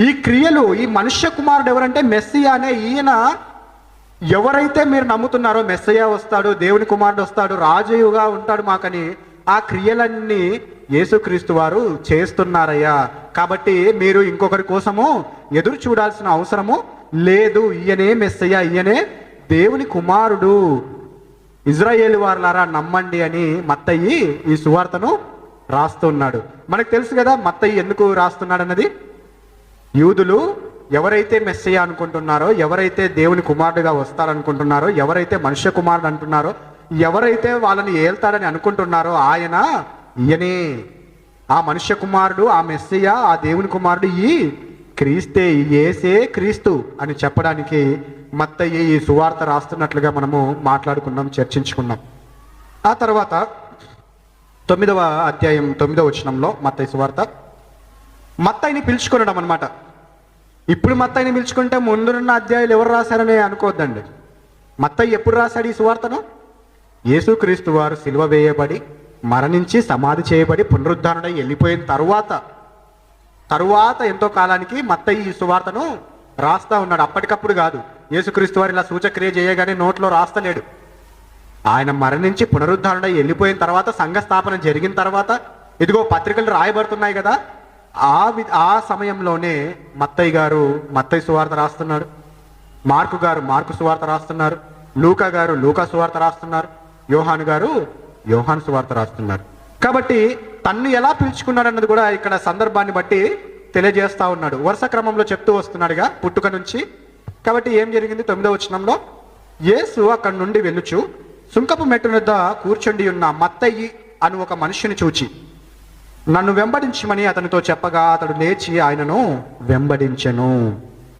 ఈ క్రియలు ఈ మనుష్య కుమారుడు ఎవరంటే మెస్సియా అనే ఈయన ఎవరైతే మీరు నమ్ముతున్నారో మెస్సయ్య వస్తాడు దేవుని కుమారుడు వస్తాడు రాజుగా ఉంటాడు మాకని ఆ క్రియలన్నీ యేసుక్రీస్తు వారు చేస్తున్నారయ్యా. కాబట్టి మీరు ఇంకొకరి కోసము ఎదురు చూడాల్సిన అవసరము లేదు. ఈయనే మెస్సయ్య ఈయనే దేవుని కుమారుడు. ఇజ్రాయేల్ వారులారా నమ్మండి అని మత్తయ్యి ఈ సువార్తను రాస్తున్నాడు మనకు తెలుసు కదా మత్తయ్యి ఎందుకు రాస్తున్నాడు అన్నది యూదులు ఎవరైతే మెస్సయ్య అనుకుంటున్నారో ఎవరైతే దేవుని కుమారుడుగా వస్తారనుకుంటున్నారో ఎవరైతే మనుష్య కుమారుడు అంటున్నారో ఎవరైతే వాళ్ళని ఏల్తాడని అనుకుంటున్నారో ఆయన ఈయనే. ఆ మనుష్య కుమారుడు ఆ మెస్సయ్య ఆ దేవుని కుమారుడు ఈ క్రీస్తే ఏసే క్రీస్తు అని చెప్పడానికి మత్తయ్య ఈ సువార్త రాస్తున్నట్లుగా మనము మాట్లాడుకున్నాం చర్చించుకున్నాం. ఆ తర్వాత తొమ్మిదవ అధ్యాయం తొమ్మిదవ వచనంలో మత్తయ్య సువార్త. మత్తయ్యని పిలుచుకునడం అనమాట ఇప్పుడు మత్తయ్యని పిలుచుకుంటే ముందున్న అధ్యాయులు ఎవరు రాశారని అనుకోవద్దండి మత్తయ్య ఎప్పుడు రాశాడు ఈ సువార్తను? యేసుక్రీస్తు వారు సిలువ వేయబడి మరణించి సమాధి చేయబడి పునరుద్ధరణ వెళ్ళిపోయిన తరువాత తరువాత ఎంతో కాలానికి మత్తయ్య ఈ సువార్తను రాస్తా ఉన్నాడు. అప్పటికప్పుడు కాదు. యేసుక్రీస్తు వారు ఇలా సూచక్రియ చేయగానే నోట్లో రాస్తలేడు. ఆయన మరణించి పునరుద్ధరణ వెళ్ళిపోయిన తర్వాత సంఘ స్థాపన జరిగిన తర్వాత ఇదిగో పత్రికలు రాయబడుతున్నాయి కదా ఆ వి- ఆ సమయంలోనే మత్తయ్య గారు మత్తయ్య సువార్త రాస్తున్నాడు మార్కు గారు మార్కు సువార్త రాస్తున్నారు. లూకా గారు లూకా సువార్త రాస్తున్నారు. యోహాను గారు యోహాను సువార్త రాస్తున్నారు. కాబట్టి తన్ను ఎలా పిలుచుకున్నాడు అన్నది కూడా ఇక్కడ సందర్భాన్ని బట్టి తెలియజేస్తా ఉన్నాడు. వరుస క్రమంలో చెప్తూ వస్తున్నాడుగా పుట్టుక నుంచి. కాబట్టి ఏం జరిగింది? తొమ్మిదో వచనంలో యేసు అక్కడి నుండి వెళ్ళుచు సుంకపు మెట్టు వద్ద కూర్చుండి ఉన్న మత్తయ్యి అని ఒక మనుషుని చూచి నన్ను వెంబడించమని అతనితో చెప్పగా అతడు లేచి ఆయనను వెంబడించెను.